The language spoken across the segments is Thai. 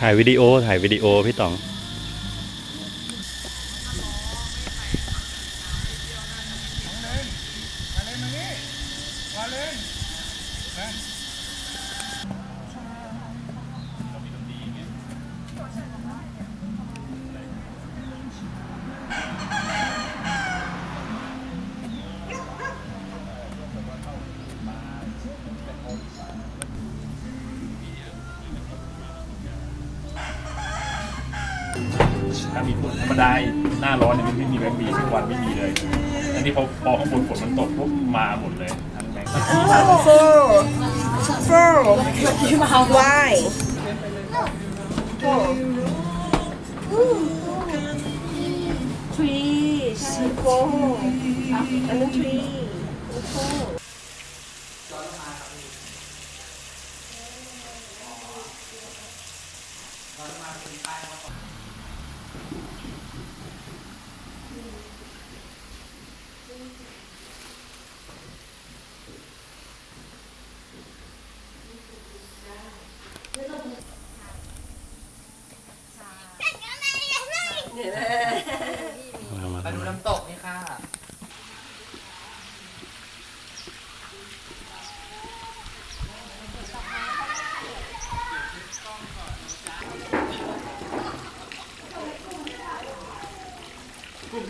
ถ่ายวิดีโอถ่ายวิดีโอพี่ต๋อง ถ้ามีฝนธรรมดาหน้าร้อนเนี่ยมันไม่มีแบงค์บีสักวันไม่มีเลย อันนี้พอพอข้างบนฝนมันตกปุ๊บมาหมดเลยทั้งแบงค์ four four why four three ใช่ four อันนั้น three four มาต่อมา มาดูน้ำตกนี่ค่ะ กลุ่มที่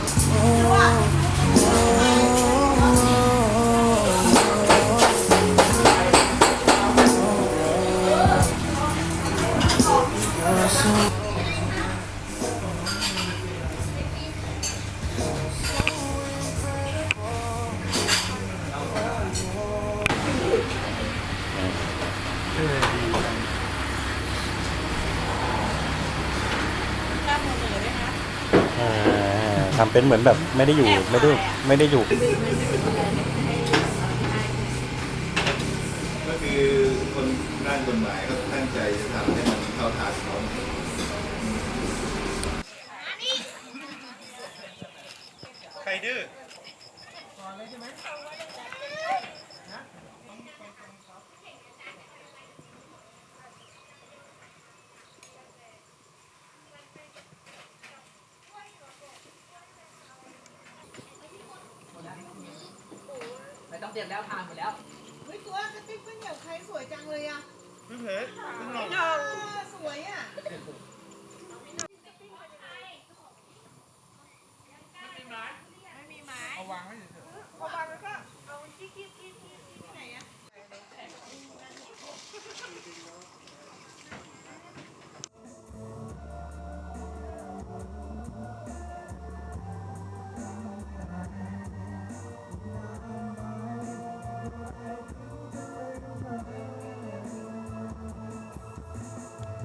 อ่า ทำเป็นเหมือนแบบไม่ได้อยู่ไม่ได้ไม่ได้อยู่ ก็คือคนร่างกฎหมายก็ตั้งใจจะทำให้มันเข้าทางเขาใครดื้อ เสร็จแล้วทานหมดแล้วเฮ้ยตัวกระติบก๋วยเตี๋ยวไขสวยจังเลยอะพี่เพชรพี่หน่องสวยอะไม่มีไม้ไม่มีไม้เอาวางให้เฉย